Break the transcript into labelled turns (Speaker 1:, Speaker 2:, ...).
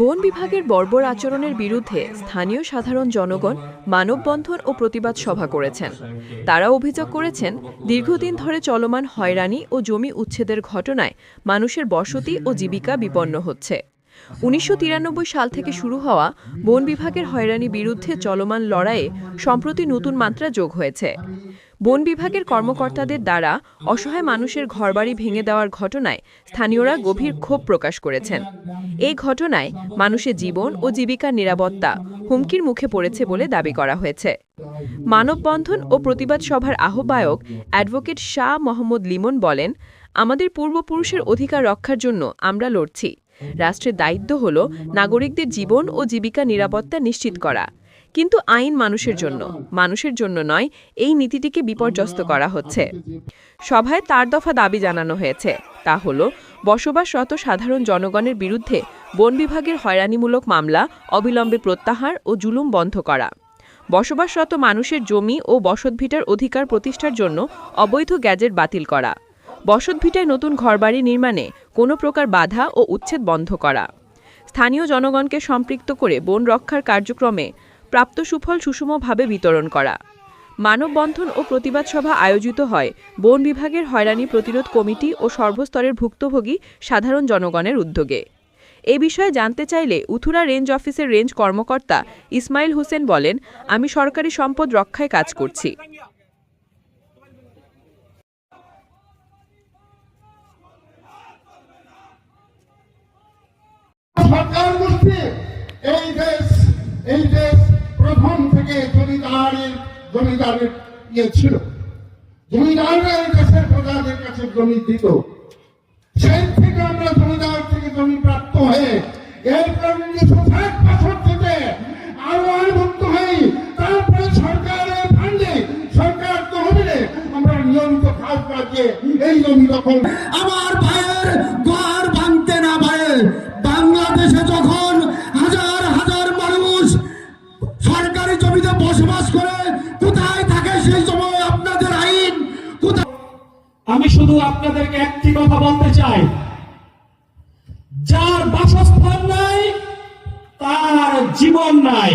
Speaker 1: বন বিভাগের বর্বর আচরণের বিরুদ্ধে স্থানীয় সাধারণ জনগণ মানববন্ধন ও প্রতিবাদ সভা করেছেন। তারা অভিযোগ করেছেন, দীর্ঘদিন ধরে চলমান হয়রানি ও জমি উচ্ছেদের ঘটনায় মানুষের বসতি ও জীবিকা বিপন্ন হচ্ছে। উনিশশো তিরানব্বই সাল থেকে শুরু হওয়া বন বিভাগের হয়রানি বিরুদ্ধে চলমান লড়াইয়ে সম্প্রতি নতুন মাত্রা যোগ হয়েছে। বন বিভাগের কর্মকর্তাদের দ্বারা অসহায় মানুষের ঘরবাড়ি ভেঙে দেওয়ার ঘটনায় স্থানীয়রা গভীর ক্ষোভ প্রকাশ করেছেন। এই ঘটনায় মানুষের জীবন ও জীবিকার নিরাপত্তা হুমকির মুখে পড়েছে বলে দাবি করা হয়েছে। মানববন্ধন ও প্রতিবাদ সভার আহ্বায়ক অ্যাডভোকেট শাহ মোহাম্মদ লিমন বলেন, আমাদের পূর্বপুরুষের অধিকার রক্ষার জন্য আমরা লড়ছি। রাষ্ট্রের দায়িত্ব হল নাগরিকদের জীবন ও জীবিকা নিরাপত্তা নিশ্চিত করা। কিন্তু আইন মানুষের জন্য। মানুষের জন্য নয়, এই নীতিটিকে বিপর্যস্ত করা হচ্ছে। সভায় তার দফা দাবি জানানো হয়েছে। তা হল, বসবাসরত সাধারণ জনগণের বিরুদ্ধে বন বিভাগের হয়রানিমূলক মামলা, অবিলম্বে প্রত্যাহার ও জুলুম বন্ধ করা। বসবাসরত মানুষের জমি ও বসতভিটার অধিকার প্রতিষ্ঠার জন্য অবৈধ গ্যাজেট বাতিল করা। বসতভিটায় নতুন ঘরবাড়ি নির্মাণে কোনো প্রকার বাধা ও উচ্ছেদ বন্ধ করা। স্থানীয় জনগণকে সম্পৃক্ত করে বন রক্ষার কার্যক্রমে প্রাপ্ত সুফল সুষমভাবে বিতরণ করা। মানববন্ধন ও প্রতিবাদ সভা আয়োজিত হয়। বন বিভাগের হয়রানি প্রতিরোধ কমিটি ও সর্বস্তরের ভুক্তভোগী সাধারণ জনগণের উদ্যোগে। এ বিষয়ে জানতে চাইলে উথুরা রেঞ্জ অফিসের রেঞ্জ কর্মকর্তা ইসমাইল হোসেন বলেন, আমি সরকারি সম্পদ রক্ষায় কাজ করছি।
Speaker 2: এই দেশ এই দেশ জমিদারের ইয়ে ছিল। প্রজাদের কাছে জমি দিত। সেই থেকে আমরা জমিদার থেকে জমি প্রাপ্ত হয়ে এরপর ষাট বাষট্টিতে আরও আয়ভুক্ত হই। তারপরে সরকারের ফান্ডে সরকার তহবিলে আমরা নিয়মিত কাজ এই জমি দখল
Speaker 3: আমার ভাইয়ের ঘর ভাঙতে না পারে। বাংলাদেশে যখন হাজার হাজার মানুষ সরকারি জমিতে বসবাস করে
Speaker 4: আমি শুধু আপনাদেরকে একটি কথা বলতে চাই। যার বাসস্থান নাই তার জীবন নাই।